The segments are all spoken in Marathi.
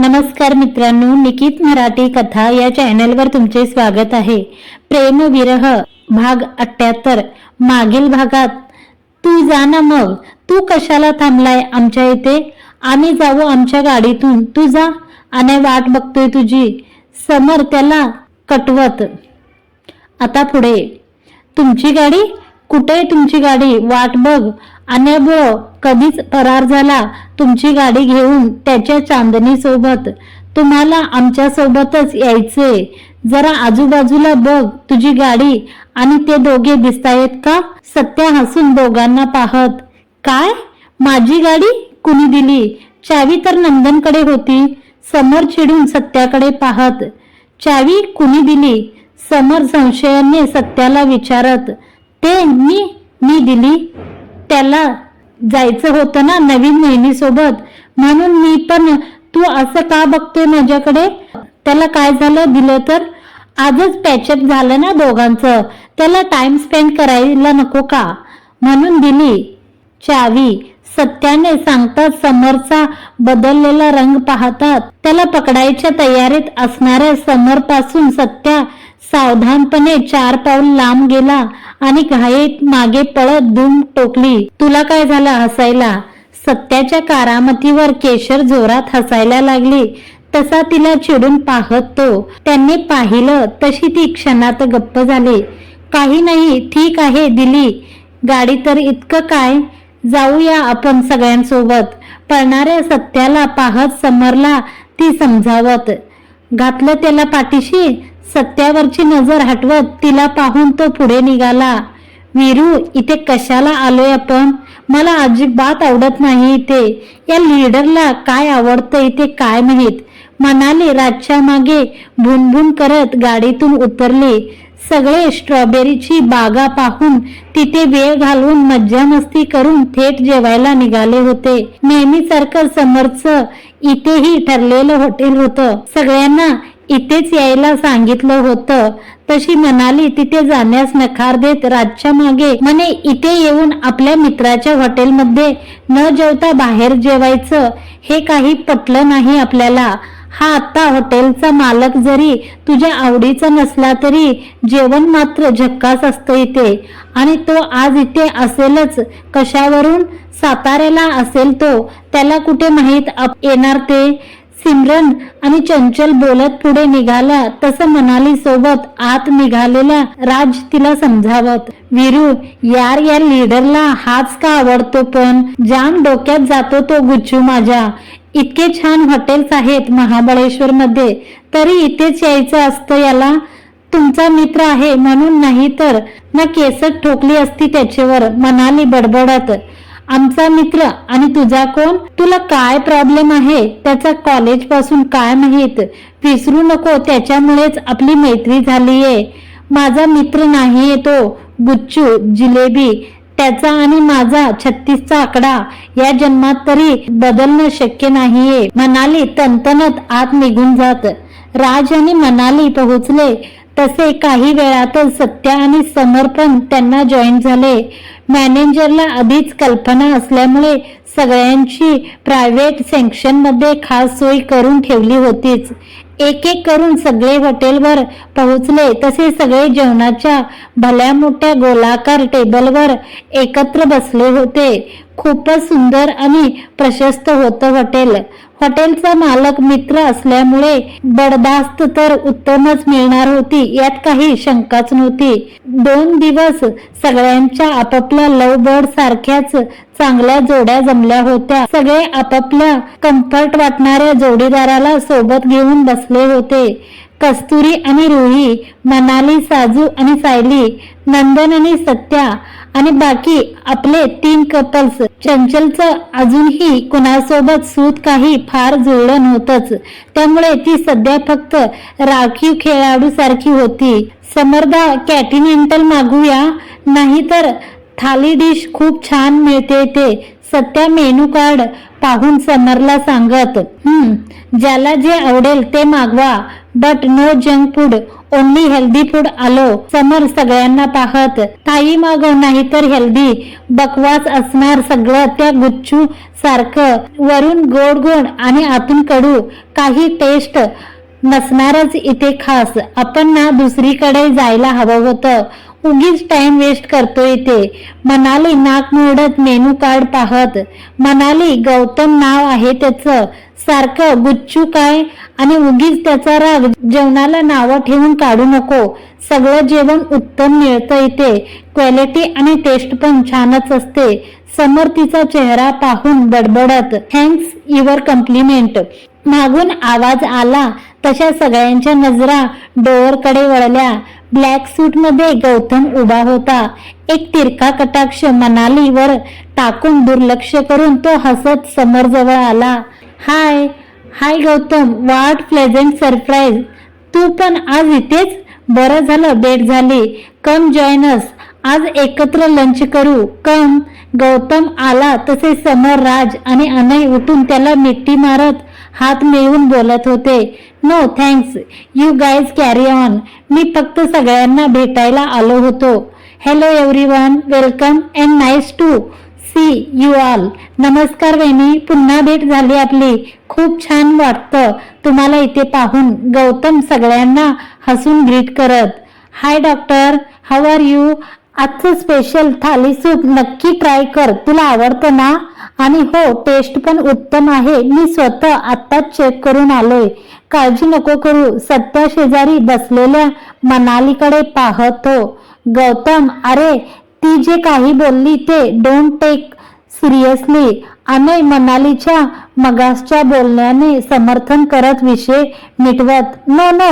नमस्कार मित्रांनो निकित मराठी कथा या चॅनलवर तुमचे स्वागत आहे. प्रेम विरह भाग अठ्याहत्तर मागील भागात. तू जा ना मग तू कशाला थांबलाय आमच्या इथे? आम्ही जाऊ आमच्या गाडीतून तू जा. आणि वाट बघतोय तुझी समर त्याला कटवत. आता पुढे. तुमची गाडी? कुठे आहे तुमची गाडी? वाट बघ. आणि कधीच फरार झाला तुमची गाडी घेऊन त्याच्या चांदणी सोबत तुम्हाला आमच्या सोबतच यायचे. जरा आजूबाजूला बघ तुझी गाडी आणि ते दोघे दिसतायत का? सत्या हसून दोघांना पाहत. काय? माझी गाडी? कुणी दिली? चावी तर नंदनकडे होती. समोर चिडून सत्याकडे पाहत. चावी कुणी दिली? समर संशयाने सत्याला विचारत. ते मी मी दिली? त्याला जायचं होतं ना नवीन महिनीसोबत म्हणून मी पण तू असं का बघतोय माझ्याकडे? त्याला काय झालं दिलं तर? आजच पॅचअप झालं ना दोघांचं. त्याला टाइम स्पेंड करायला नको का? म्हणून दिली. चावी. सत्याने सांगतात समरचा बदललेला रंग पाहतात. त्याला पकडायच्या तयारीत असणाऱ्या समरपासून सत्या सावधानपणे चार पाऊल लांब गेला आणि घाईत मागे पळत धूम टोकली. तुला काय झालं हसायला? सत्याच्या कारामतीवर केशर जोरात हसायला लागली. तसा तिला चिडून पाहत तो. त्यांनी पाहिलं तशी ती क्षणात गप्प झाली. काही नाही ठीक आहे दिली. गाडी तर इतकं काय? जाऊया आपण सगळ्यांसोबत. पळणाऱ्या सत्याला पाहत समरला ती समजावत. घातलं त्याला पाठीशी? सत्यावरची नजर हटवत तिला पाहून तो पुढे निघाला. वीरू इथे कशाला आलोय आपण? मला अजिबात आवडत नाही इथे. या लीडरला काय आवडतं इथे काय माहीत? मनाली रातच्या मागे भुनभुन करत गाडीतून उतरली. सगळे स्ट्रॉबेरीची बागा पाहून तिथे वेळ घालवून मज्जा मस्ती करून थेट जेवायला निघाले होते. नेहमीसारखं समर्थ इथेही ठरलेलं हॉटेल होतं. सगळ्यांना इथेच यायला सांगितलं होतं. तशी म्हणाली तिथे जाण्यास नकार देत राजच्या मागे म्हणे इथे येऊन आपल्या मित्राच्या हॉटेलमध्ये न जेवता बाहेर जेवायचं हे काही पटलं नाही आपल्याला. हा आता हॉटेलचा मालक जरी तुझ्या आवडीचा नसला तरी जेवण मात्र झक्कास असतं इथे. आणि तो आज इथे असेलच. कशावरून? साताऱ्याला असेल तो. त्याला कुठे माहीत? येणार ते? सिमरन आणि चंचल बोलत पुढे निघाला तसं मनाली सोबत आत निघालेला राज तिला समजावत वीरू यार या लीडरला हाच का आवडतो पण? जाम डोक्यात जातो तो गुच्छू माझ्या. इतके छान हॉटेल्स आहेत महाबळेश्वर मध्ये तरी इथेच यायचं असतं याला. तुमचा मित्र आहे म्हणून नाही तर. ना केसत ठोकली असती त्याच्यावर मनाली बडबडत. आमचा मित्र आणि तुझा कोण? तुला काय प्रॉब्लेम आहे? त्याचा कॉलेजपासून काय माहीत? विसरू नको त्याच्यामुळेच आपली मैत्री झालीये. माझा मित्र नाहीये तो गुच्चू जिलेबी त्याचा आणि माझा छत्तीसचा आकडा. या जन्मात तरी बदलणं शक्य नाहीये. मनाली तनतनत आत निघून जात. राज आणि मनाली पोहोचले. तसे काही वेळातच सत्या आणि समर्पण त्यांना जॉईन झाले. मॅनेजरला आधीच कल्पना असल्यामुळे सगळ्यांची प्रायव्हेट सेक्शनमध्ये खास सोय करून ठेवली होतीच. एक एक करून सगळे हॉटेलवर पोहोचले तसे सगळे जेवणाच्या भल्या मोठ्या गोलाकार टेबलवर एकत्र बसले होते. खूपच सुंदर आणि प्रशस्त होतं हॉटेल. हॉटेलचा मालक मित्र असल्यामुळे बडदास्त तर उत्तमच मिळणार होती यात काही शंकाच नव्हती. दोन दिवस सगळ्यांच्या आपापल्या लव बर्ड सारख्याच चांगल्या जोड्या जमल्या होत्या. सगळे आपापल्या कम्फर्ट वाटणाऱ्या जोडीदाराला सोबत घेऊन बसले होते. कस्तुरी आणि रुही मनाली साजू आणि सायली नंदन आणि सत्या आणि बाकी आपले तीन कपल्स चंचलचं अजूनही कुणासोबत सूत काही फार जुळलं नव्हतंच. त्यामुळे ती सध्या फक्त राखीव खेळाडू सारखी होती. समर्दा कॅटिनेंटल मागूया. नाहीतर थाली डिश खूप छान मिळते ते. सत्या मेनू कार्ड पाहून समरला सांगत हम्म ज्याला जे आवडेल ते मागवा but no junk food only healthy food आलो. समर सगळ्यांना पाहत ताई मागव नाही तर हेल्दी बकवास असणार सगळं त्या गुच्छू सारखं. वरून गोड गोड आणि आतून कडू काही टेस्ट नसणारच इथे खास. आपण ना दुसरीकडे जायला हवं होतं. उगीच टाइम वेस्ट करतो ते मनाली नाक मोडत मेनू कार्ड पाहत. मनाली गौतम नाव आहे त्याचं. सारखं गुच्छू काय? आणि उगीच त्याचा राग जेवणाला नावं ठेवून काढू नको. सगळं जेवण उत्तम मिळतं इथे. क्वालिटी आणि टेस्ट पण छानच असते. समोर तिचा चेहरा पाहून बडबडत. थँक्स युअर कम्प्लिमेंट मागून आवाज आला. तशा सगळ्यांच्या नजरा डोअरकडे वळल्या. ब्लॅक सूटमध्ये गौतम उभा होता. एक तिरका कटाक्ष मनालीवर टाकून दुर्लक्ष करून तो हसत समोर जवळ आला. हाय हाय गौतम वाट प्लेझेंट सरप्राईज तू पण आज इथेच? बरं झालं भेट झाली. कम जॉईनस आज एकत्र लंच करू. कम गौतम आला तसे समर राज आणि अनय उठून त्याला मिठी मारत हात मिळवून बोलत होते. No thanks you guys carry on मी फक्त सगळ्यांना भेटायला आलो होतो. Hello everyone welcome and nice to see you all नमस्कार वहिनी. पुन्हा भेट झाली आपली. खूप छान वाटतं. तुम्हाला इथे पाहून गौतम सगळ्यांना हसून ग्रीट करत. Hi doctor how are you आजचं स्पेशल थाली सूप नक्की ट्राय कर. तुला आवडतं ना? आणि हो टेस्ट पण उत्तम आहे. मी स्वतः आत्ताच चेक करून आलोय काळजी नको करू. सत्या शेजारी बसलेल्या मनालीकडे पाहतो. गौतम अरे ती जे काही बोलली ते डोंट टेक सिरियसली अनय मनालीच्या मगासच्या बोलण्याने समर्थन करत विषय मिटवत no no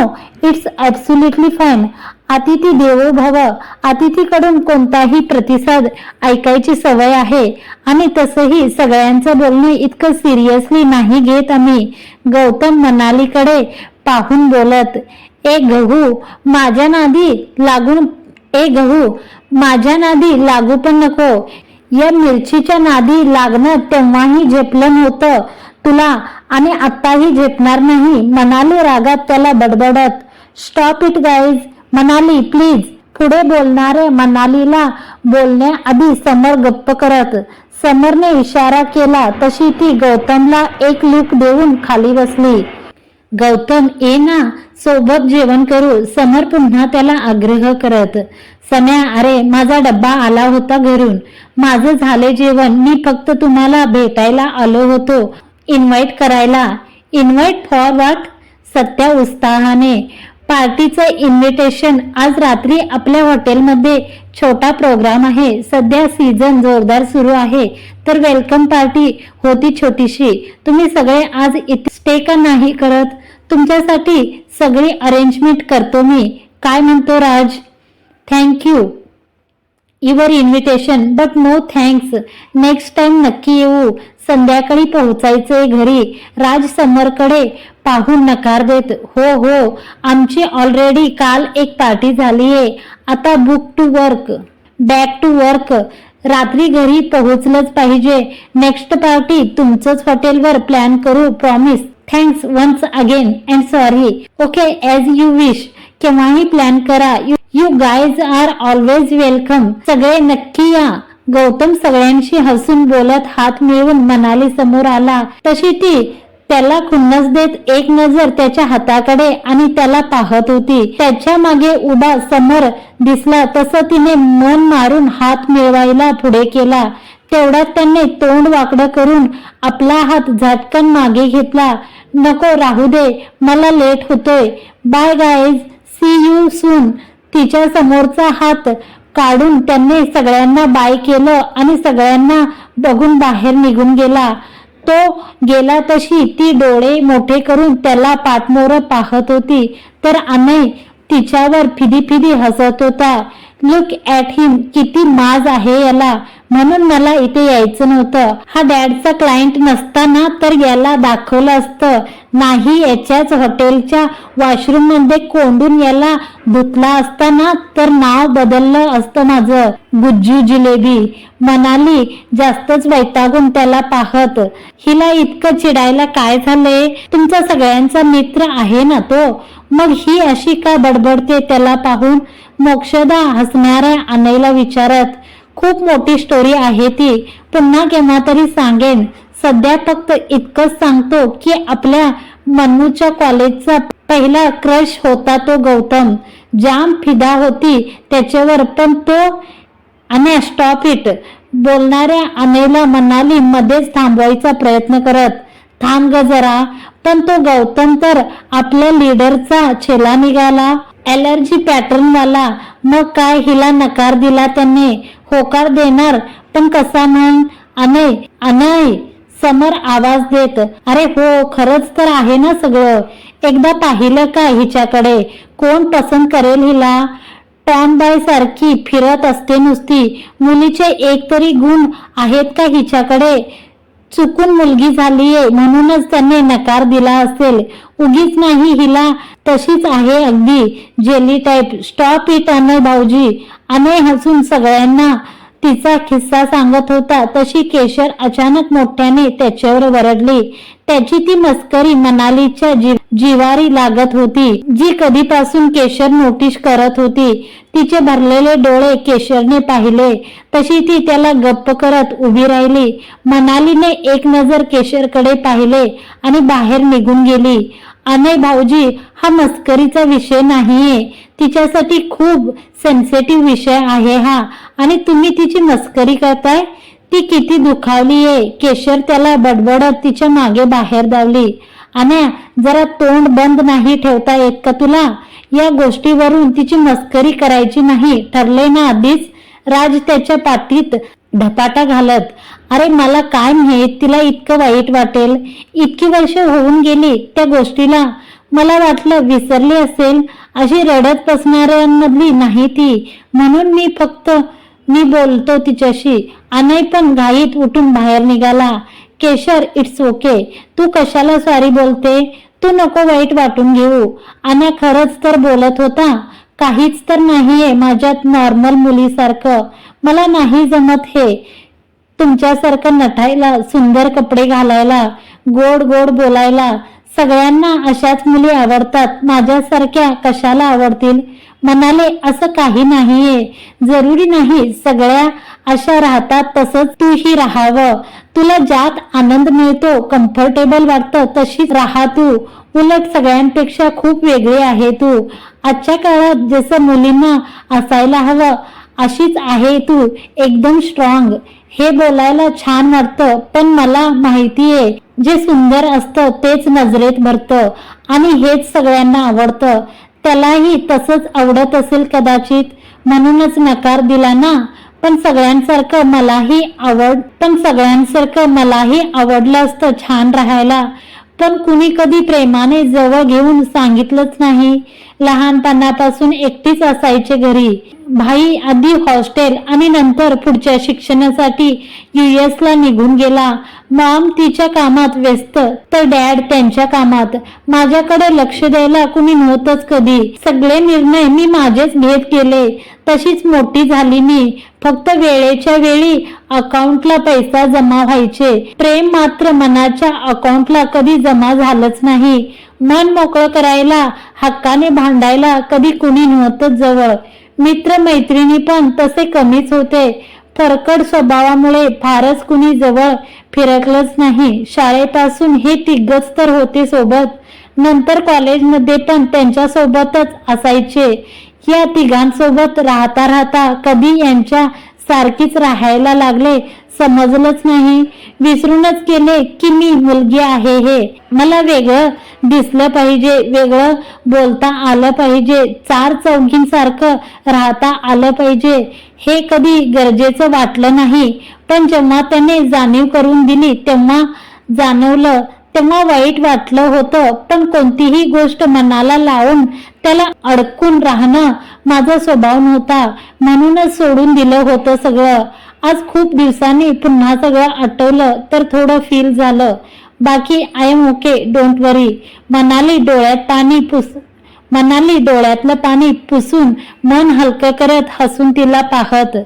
it's absolutely fine अतिथी देवो भव अतिथीकडून कोणताही प्रतिसाद ऐकायची सवय आहे आणि तसंही सगळ्यांचं बोलणं इतकं सिरियसली नाही घेत आम्ही. गौतम मनालीकडे पाहून बोलत ए गहू माझ्या नादी लागून ए गहू माझ्या नादी लागू पण नको. या मिरचीच्या नादी लागणं तेव्हाही झेपलं नव्हतं. तुला आणि आत्ताही झेपणार नाही. मनाली रागात त्याला बडबडत. Stop it guys Manali please पुढे बोलणारे मनालीला बोलण्याआधी समर गप्प करत. समरने इशारा केला तशी ती गौतमला एक लूक देऊन खाली बसली. गौतम ये ना सोबत जेवण करू समर पुन्हा त्याला आग्रह करत. सम्या अरे माझा डब्बा आला होता घरून. माझं झाले जेवण मी फक्त तुम्हाला भेटायला आलो होतो. इन्व्हाइट करायला. इन्व्हाइट फॉर वाट? सत्या उत्साहाने. पार्टीचं इन्व्हिटेशन आज रात्री आपल्या हॉटेलमध्ये छोटा प्रोग्राम आहे. सध्या सीझन जोरदार सुरू आहे. तर वेलकम पार्टी होती छोटीशी. तुम्ही सगळे आज इथे स्टे का नाही करत? तुमच्यासाठी सगळी अरेंजमेंट करतो मी. काय म्हणतो Raj? Thank you your invitation but no thanks next time नक्की येऊ. संध्याकाळी पोहोचायचंय घरी. राज समरकडे पाहून नकार देत हो हो आमची ऑलरेडी काल एक पार्टी झालीये. आता book to work back to work रात्री घरी पोहोचलंच पाहिजे. नेक्स्ट पार्टी तुमचंच हॉटेलवर प्लॅन करू promise thanks once again and sorry okay as you wish केव्हाही प्लॅन करा. You you guys are always welcome सगळे नक्की या. गौतम सगळ्यांशी हसून बोलत हात मिळवून मनाली समोर आला. तशी ती त्याला खुन्नस देत एक नजर त्याच्या हाताकडे आणि त्याला पाहत होती. त्याच्यामागे उभा समोर दिसला तसं तिने मन मारून हात मिळवायला पुढे केला. तेवढ्यात त्याने तोंड वाकडं करून आपला हात झटकन मागे घेतला. नको राहू दे मला लेट होतोय. Bye guys see you soon तिच्या समोरचा हात काढून त्यांनी सगळ्यांना बाय केलं आणि सगळ्यांना बघून बाहेर निघून गेला. तो गेला तशी ती डोळे मोठे करून त्याला पाठमोर पाहत होती. तर अनय तिच्यावर फिदी फिदी हसत होता. लुक ॲट हिम किती माज आहे याला. म्हणून मला इथे यायचं नव्हतं. हा डॅडचा क्लायंट नसताना तर याला दाखवलं असतं. नाही याच्याच हॉटेलच्या वॉशरूममध्ये कोंडून याला धुतला असताना तर नाव बदललं असतं माझं. गुज्जू जिलेबी. मनाली जास्तच वैतागून त्याला पाहत. हिला इतकं चिडायला काय झालंय? तुमचा सगळ्यांचा मित्र आहे ना तो? मग ही अशी का बडबडते त्याला पाहून? मोक्षदा हसणाऱ्या अनयला विचारत खूप मोठी स्टोरी आहे ती. पुन्हा केव्हा तरी सांगेन. सध्या फक्त इतकंच सांगतो की आपल्या मनूच्या कॉलेजचा पहिला क्रश होता तो गौतम. जाम फिदा होती. त्याच्यावर पण तो आणि स्टॉप इट बोलणाऱ्या अनेला मनाली मध्येच थांबवायचा प्रयत्न करत. थांब ग जरा. पण तो गौतम तर आपल्या लीडरचा छेला निघाला. ॲलर्जी पॅटर्नवाला मग काय हिला नकार दिला त्यांनी? होकार देणार पण कसा म्हण? अनय अनय समर आवाज देत अरे हो खरंच तर आहे ना सगळं. एकदा पाहिलं का हिच्याकडे? कोण पसंत करेल हिला? टॉम बाय सारखी फिरत असते नुसती. मुलीचे एक तरी गुण आहेत का हिच्याकडे? चुकून मुलगी झालीये म्हणूनच त्यांनी नकार दिला असेल. उगीच नाही हिला तशीच आहे अगदी. Jelly type stop it Anay भाऊजी. अनय हसून सगळ्यांना तिचा किस्सा सांगत होता तशी केशर अचानक मोठ्याने त्याच्यावर वरडली. त्याची ती मस्करी मनालीच्या जी जिवारी लागत होती जी कधीपासून केशर नोटीस करत होती. तिचे भरलेले डोळे केशरने पाहिले. तशी ती त्याला गप्प करत उभी राहिली. मनालीने एक नजर केशरकडे पाहिले आणि बाहेर निघून गेली. अनय भाऊजी हा मस्करीचा विषय नाहीये. तिच्यासाठी खूप सेन्सिटिव्ह विषय आहे हा. आणि तुम्ही तिची मस्करी करताय? ती किती दुखावलीये. केशर त्याला बडबडत तिच्यामागे बाहेर धावली. आणि जरा तोंड बंद नाही ठेवता येत का तुला? या गोष्टीवरून तिची मस्करी करायची नाही ठरले ना आधीच? राज त्याच्या पाठीत ढपाटा घालत अरे मला काय माहीत? तिला इतकं वाईट वाटेल. इतकी वर्ष होऊन गेली त्या गोष्टीला. मला वाटलं विसरली असेल. अशी रडत बसणाऱ्यांमधली नाही ती. म्हणून मी फक्त मी बोलतो तिच्याशी. अनय पण घाईत उठून बाहेर निघाला. केशर इट्स ओके. तू कशाला सॉरी बोलते? तू नको वाईट वाटून घेऊ. अनय खरंच तर बोलत होता. काहीच तर नाहीये माझ्यात नॉर्मल मुलीसारखं. मला नाही जमत हे. तुमच्यासारखं नटायला सुंदर कपडे घालायला गोड गोड बोलायला सगळ्यांना अशाच मुली आवडतात. माझ्यासारख्या कशाला आवडतील? म्हणाले असं काही नाहीये. जरुरी नाही सगळ्या अशा राहतात तसंच तूही राहावं. तुला ज्यात आनंद मिळतो कम्फर्टेबल वाटतं तशीच राहा तू. उलट सगळ्यांपेक्षा खूप वेगळी आहे तू. आजच्या काळात जसं मुलींना असायला हवं अशीच आहे तू एकदम स्ट्रॉंग हे बोलायला छान वाटतं पण मला माहिती आहे जे सुंदर असतं तेच नजरेत भरतं आणि हेच सगळ्यांना आवडतं. त्यालाही तसंच आवडत असेल कदाचित म्हणूनच नकार दिला ना. पण सगळ्यांसारखं मलाही आवड पण सगळ्यांसारखं मलाही आवडलं असतं छान राहायला. पण कुणी कधी प्रेमाने जवळ घेऊन सांगितलंच नाही. लहानपणापासून एकटीच असायचे घरी. भाई आधी हॉस्टेल आणि नंतर पुढच्या शिक्षणासाठी युएस ला निघून गेला. मॉम तिच्या कामात व्यस्त तर डॅड त्यांच्या कामात. माझ्याकडे लक्ष द्यायला कुणी नव्हतंच कधी. सगळे निर्णय मी माझेच घेत केले तशीच मोठी झाली मी. फक्त वेळेच्या वेळी अकाउंटला पैसा जमा व्हायचे. प्रेम मात्र मनाच्या अकाउंटला कधी जमा झालंच नाही. मन मोकळं करायला हक्काने भांडायला कधी कुणी नव्हतं जवळ. मित्र मैत्रिणी पण तसे कमीच होते. फरकड स्वभावामुळे फारच कुणी जवळ फिरकलंच नाही. शाळेपासून हे तिघच तर होते सोबत. नंतर कॉलेजमध्ये पण त्यांच्यासोबतच असायचे. या तिघांसोबत राहता राहता कधी यांच्या सारखीच राहायला लागले समजलंच नाही. विसरूनच केले की मी मुलगी आहे हे. मला वेगळं दिसलं पाहिजे वेगळं बोलता आलं पाहिजे चार चौघींसारखं राहता आलं पाहिजे हे कधी गरजेचं वाटलं नाही. पण जेव्हा त्याने जाणीव करून दिली तेव्हा जाणवलं तेव्हा वाईट वाटलं होतं. पण कोणतीही गोष्ट मनाला लावून त्याला अडकून राहणं माझा स्वभाव नव्हता. म्हणूनच सोडून दिलं होतं सगळं. आज खूप दिवसांनी पुन्हा सगळं आठवलं तर थोडं फील झालं. बाकी I am okay don't worry Manali डोळ्यात पाणी पुस मनाली डोळ्यातलं पाणी पुसून मन हलकं करत हसून तिला पाहत.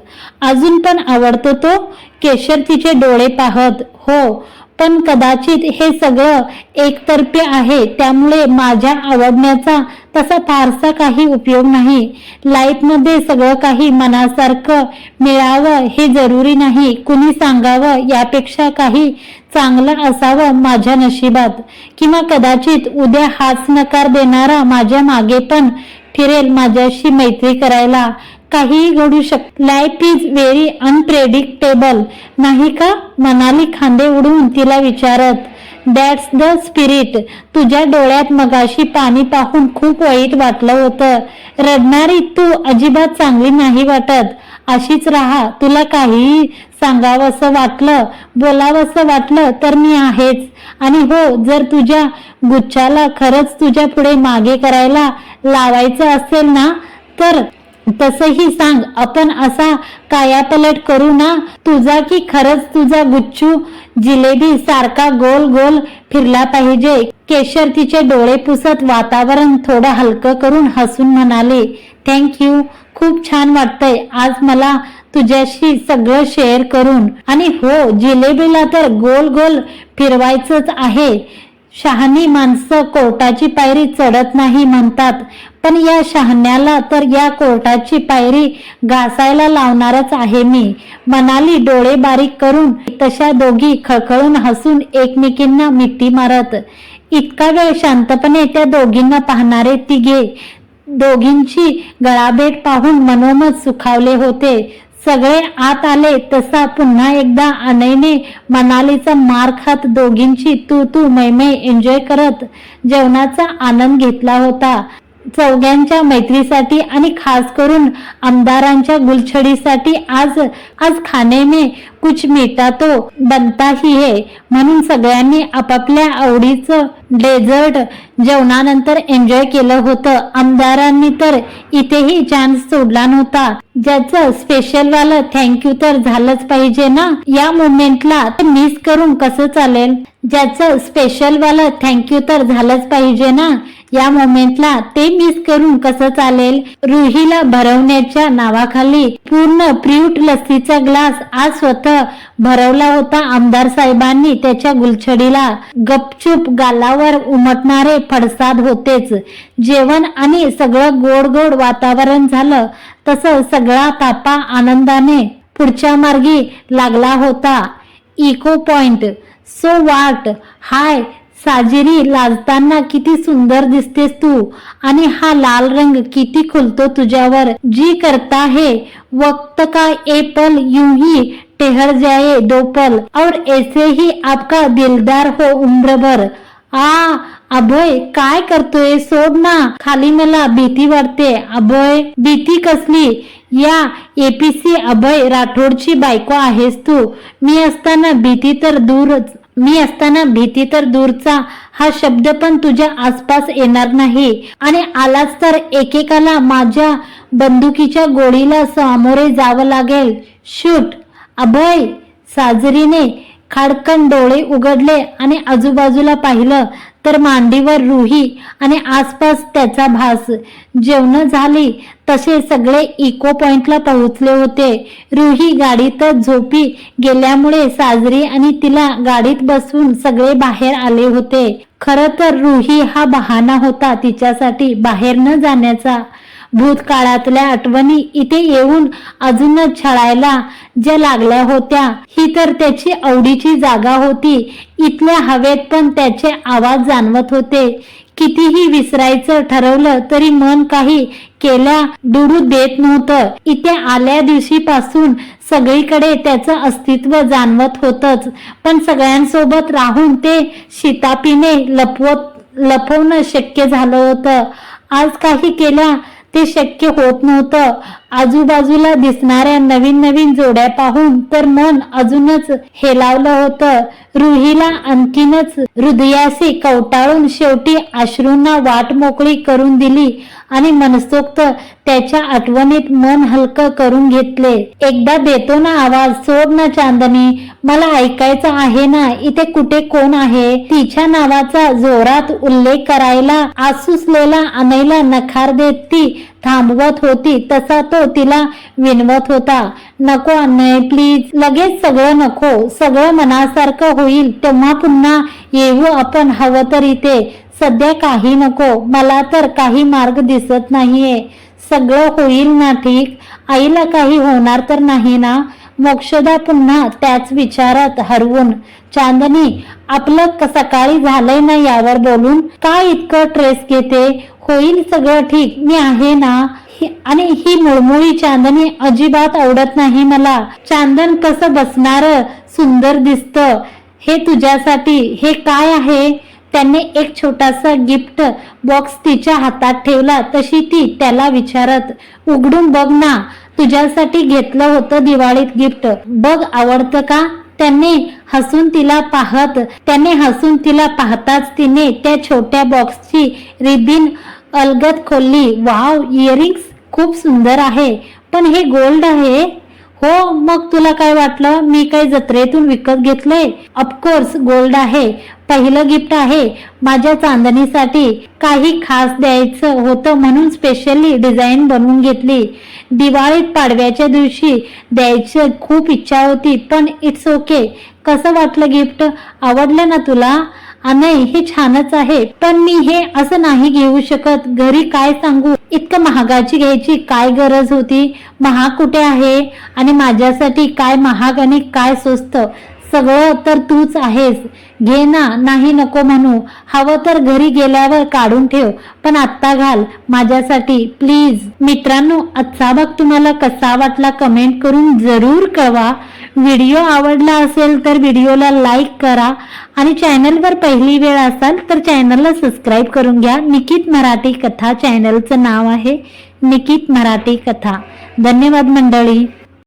अजून पण आवडतो तो केशर तिचे डोळे पाहत. हो पण कदाचित हे सगळं एकतर्फी आहे त्यामुळे माझ्या आवडण्याचा तसा फारसा काही उपयोग नाही. लाईफमध्ये सगळं काही मनासारखं मिळावं हे जरुरी नाही. कुणी सांगावं यापेक्षा काही चांगलं असावं माझ्या नशिबात. किंवा कदाचित उद्या हाच नकार देणारा माझ्या मागे पण फिरेल माझ्याशी मैत्री करायला. काहीही घडू शक लाईफ इज व्हेरी अनप्रेडिक्टेबल नाही का? मनाली खांदे उडवून तिला विचारत दॅट्स द स्पिरिट तुझ्या डोळ्यात मगाशी पाणी पाहून खूप वाईट वाटलं होतं. रडणारी तू अजिबात चांगली नाही वाटत. अशीच राहा तुला काहीही सांगावंसं वाटलं बोलावंसं वाटलं तर मी आहेच. आणि हो जर तुझ्या गुच्छाला खरंच तुझ्या पुढे मागे करायला लावायचं असेल ना तर तसही सांग. आपण असा कायापलट करू ना तुझा की खरंच तुझा गुच्छू जिलेबी सारखा गोल गोल फिरला पाहिजे. केशर तिचे डोळे पुसत वातावरण थोडं हलकं करून हसून म्हणाले थँक यू खूप छान वाटतंय. आज मला तुझ्याशी सगळं शेअर करून. आणि हो जिलेबीला तर गोल गोल फिरवायचंच आहे. शहाणी माणसं कोर्टाची पायरी चढत नाही म्हणतात. पण या शहाण्याला तर या कोर्टाची पायरी घासायला लावणारच आहे मी. मनाली डोळे बारीक करून तशा दोघी खळखळून हसून एकमेकींना मिठी मारत. इतका वेळ शांतपणे त्या दोघींना पाहणारे तिघे दोघींची गळाभेट पाहून मनोमत सुखावले होते. सगळे आत आले तसा पुन्हा एकदा अनयने मनालीचा मार खात दोघींची तू तू मैमै एन्जॉय करत जेवणाचा आनंद घेतला होता. चौघ्यांच्या मैत्रीसाठी आणि खास करून आमदारांच्या गुलछडीसाठी आज आज खाने में कुछ मिळता तो बनता ही. है म्हणून सगळ्यांनी आपापल्या आवडीचं डेझर्ट जेवणानंतर एन्जॉय केलं होतं. आमदारांनी तर इथेही चान्स सोडला नव्हता. ज्याचं स्पेशल वालं थँक्यू तर झालंच पाहिजे ना? या मोमेंटला मिस करून कसं चालेल? ज्याचं स्पेशल वालं थँक्यू तर झालंच पाहिजे ना? या मोमेंटला ते मिस करून कसं चालेल? रुहीला भरवण्याच्या नावाखाली पूर्ण प्रियूट लस्सीचा ग्लास आज स्वतः भरवला होता आमदार साहेबांनी. त्याच्या गुलछडीला गपचूप गालावर उमटणारे फडसाद होतेच. जेवण आणि सगळं गोड गोड वातावरण झालं. तसं सगळा तापा आनंदाने पुढच्या मार्गी लागला होता. Echo point. सो वाट. हाय. साजेरी लाजताना किती सुंदर दिसतेस तू. आणि हा लाल रंग किती खुलतो तुझ्यावर. जी करता है वक्त का ए पल यूं ही ठहर जाए दो पल. और ऐसे ही आपका दिलदार हो उम्र भर आ अभय काय करतोय सोड ना. खाली मला भीती वाटते. अभय भीती कसली? या एपीसी अभय राठोडची बायको आहेस तू. मी असताना भीती तर दूरच. मी असताना भीती तर दूरचा हा शब्द पण तुझ्या आसपास येणार नाही. आणि आलाच तर एकेकाला माझ्या बंदुकीच्या गोळीला सामोरे जावं लागेल. शूट! अभय! साजरीने खाडकन डोळे उघडले आणि आजूबाजूला पाहिलं तर मांडीवर रुही आणि आसपास त्याचा भास. जेवण झाली तसे सगळे इको पॉइंटला पोहोचले होते. रुही गाडीतच झोपी गेल्यामुळे साजरी आणि तिला गाडीत बसवून सगळे बाहेर आले होते. खर तर रुही हा बहाणा होता तिच्यासाठी बाहेर न जाण्याचा. भूतकाळातल्या आठवणी इथे येऊन अजूनच छळायला ज्या लागल्या होत्या ही तर त्याची आवडीची जागा होती. इथल्या हवेत पण त्याचे आवाज जाणवत होते. कितीही विसरायचं ठरवलं तरी मन काही केल्या दुडू देत नव्हतं. इथे आल्या दिवशीपासून सगळीकडे त्याचं अस्तित्व जाणवत होतच. पण सगळ्यांसोबत राहून ते शितापीने लपवत लपवणं शक्य झालं होतं. आज काही केल्या ते शक्य होत नव्हतं. आजूबाजूला दिसणाऱ्या नवीन नवीन जोड्या पाहून तर मन अजूनच हेलावलं होतं. रुहीला आणखीनच हृदयाशी कवटाळून शेवटी अश्रूंना वाट मोकळी करून दिली आणि मनसोक्त त्याच्या आठवणीत मन हलकं करून घेतले. एकदा देतो ना आवाज सोड ना चांदणी मला ऐकायचं आहे ना इथे कुठे कोण आहे? तिच्या नावाचा जोरात उल्लेख करायला आसुसलेला अनैला नकार देत ती थांबवत होती तसा तो तिला विनवत होता. नको अन्याय प्लीज लगेच सगळं नको. सगळं मनासारखं होईल. तेव्हा पुन्हा येऊ आपण हवं तर इथे. सध्या काही नको. मला तर काही मार्ग दिसत नाहीये. सगळं होईल ना ठीक? आईला काही होणार तर नाही ना? मोक्षदा पुन्हा त्याच विचारात हरवून चांदनी आपलं सकाळी झालंय ना यावर बोलून? का इतकं ट्रेस घेते? होईल सगळं ठीक. मी आहे ना? ही- आणि ही मुळमुळी चांदणी अजिबात आवडत नाही मला. चांदन कसं बसणार सुंदर दिसत. हे तुझ्यासाठी हे काय आहे? त्याने एक छोटासा गिफ्ट बॉक्स तिच्या हातात ठेवला. तशी ती त्याला विचारत उघडून बघ ना तुझ्यासाठी घेतलं होतं दिवाळीत गिफ्ट. बघ आवडतं का? त्याने हसून तिला पाहत त्याने हसून तिला पाहताच तिने त्या छोट्या बॉक्सची रिबिन अलगत खोलली. वाव इयरिंग्स खूप सुंदर आहे पण हे गोल्ड आहे. हो मग तुला काय वाटलं? मी काय जत्रेतून विकत घेतलंय? ऑफकोर्स गोल्ड आहे. पहिलं गिफ्ट आहे. माझ्या चांदणीसाठी काही खास द्यायचं होतं म्हणून स्पेशली डिझाईन बनवून घेतली. दिवाळीत पाडव्याच्या दिवशी द्यायची खूप इच्छा होती पण इट्स ओके कसं वाटलं गिफ्ट आवडलं ना तुला? नाही हे छानच आहे पण मी हे असं नाही घेऊ शकत. घरी काय सांगू? इतकं महागाची घ्यायची काय गरज होती? महाग कुठे आहे? आणि माझ्यासाठी काय महाग आणि काय स्वस्त? सगळं तर तूच आहेस. घे ना नाही नको म्हणू. हवं तर घरी गेल्यावर काढून ठेव. पण आत्ता घाल. माझ्यासाठी प्लीज मित्रांनो आजचा भाग तुम्हाला कसा वाटला कमेंट करून जरूर कळवा. व्हिडिओ आवडला असेल तर व्हिडिओला लाईक करा. आणि चॅनलवर पहिली वेळ असाल तर चॅनलला सबस्क्राईब करून घ्या. निकित मराठी कथा चॅनलचं नाव आहे. निकित मराठी कथा. धन्यवाद मंडळी.